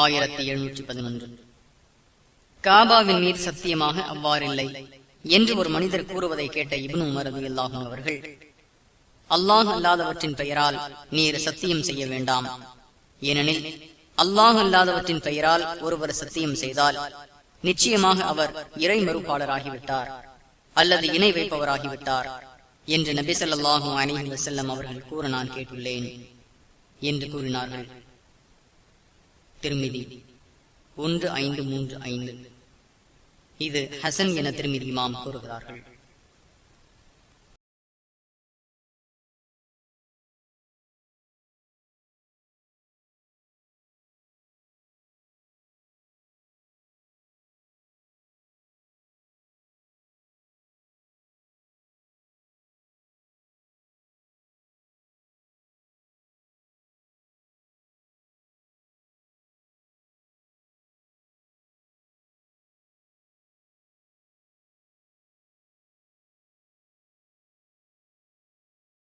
ஆயிரத்தி எழுநூற்றி பதினொன்று. காபாவின் மீது சத்தியமாக அவ்வாறில்லை என்று ஒரு மனிதர் கூறுவதை கேட்ட இப்னு உமரது இல்லாகும் அவர்கள் அல்லாஹ் அல்லாதவற்றின் பெயரால் நீர் சத்தியம் செய்ய வேண்டாம். ஏனெனில் அல்லாஹ் அல்லாதவற்றின் பெயரால் ஒருவர் சத்தியம் செய்தால் நிச்சயமாக அவர் இறை மறுப்பாளராகிவிட்டார் அல்லது இணை வைப்பவராகிவிட்டார் என்று நபி சொல்லாஹும் அலைஹி வசல்லம் அவர்கள் கூற நான் கேட்டுள்ளேன் என்று கூறினார்கள். திருமிதி. ஒன்று ஐந்து மூன்று ஐந்து. இது ஹசன் என திருமிதி இமாம் கூறுகிறார்கள்.